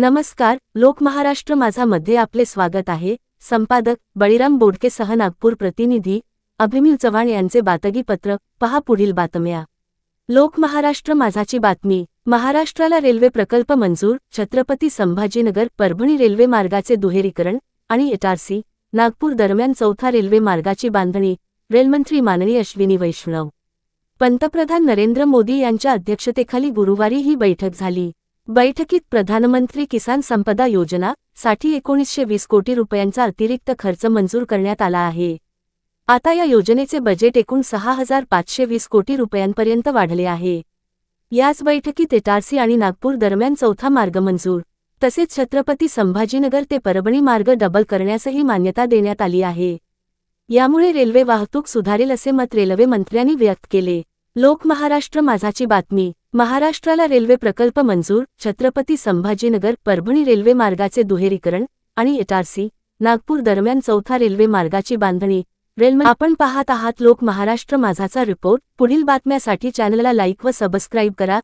नमस्कार लोक महाराष्ट्र माझा मध्ये आपले स्वागत आहे. संपादक बळीराम बोडकेसह नागपूर प्रतिनिधी अभिमिल चव्हाण यांचे बातगी पत्र पहा पुढील बातम्या. लोकमहाराष्ट्र माझाची बातमी. महाराष्ट्राला रेल्वे प्रकल्प मंजूर. छत्रपती संभाजीनगर परभणी रेल्वे मार्गाचे दुहेरीकरण आणि एटारसी नागपूर दरम्यान चौथा रेल्वे मार्गाची बांधणी. रेलमंत्री माननीय अश्विनी वैष्णव. पंतप्रधान नरेंद्र मोदी यांच्या अध्यक्षतेखाली गुरुवारी ही बैठक झाली. बैठकीत प्रधानमंत्री किसान संपदा योजना साठी एकोणीसशे वीस कोटी रुपयांचा अतिरिक्त खर्च मंजूर करण्यात आला आहे. आता या योजनेचे बजेट एकूण सहा हजार पाचशे वीस कोटी रुपयांपर्यंत वाढले आहे. याच बैठकीत एटारसी आणि नागपूर दरम्यान चौथा मार्ग मंजूर तसेच छत्रपती संभाजीनगर ते परभणी मार्ग डबल करण्यासही मान्यता देण्यात आली आहे. यामुळे रेल्वे वाहतूक सुधारेल असे मत रेल्वे मंत्र्यांनी व्यक्त केले. लोक महाराष्ट्र माझाची बातमी. महाराष्ट्राला रेल्वे प्रकल्प मंजूर छत्रपती संभाजीनगर परभणी रेल्वे मार्गाचे दुहेरीकरण आणि एटारसी नागपूर दरम्यान चौथा रेल्वे मार्गाची बांधणी. रेल्वे आपण पाहत आहात लोक महाराष्ट्र माझाचा रिपोर्ट. पुढील बातम्यासाठी चॅनलला लाईक व सबस्क्राईब करा.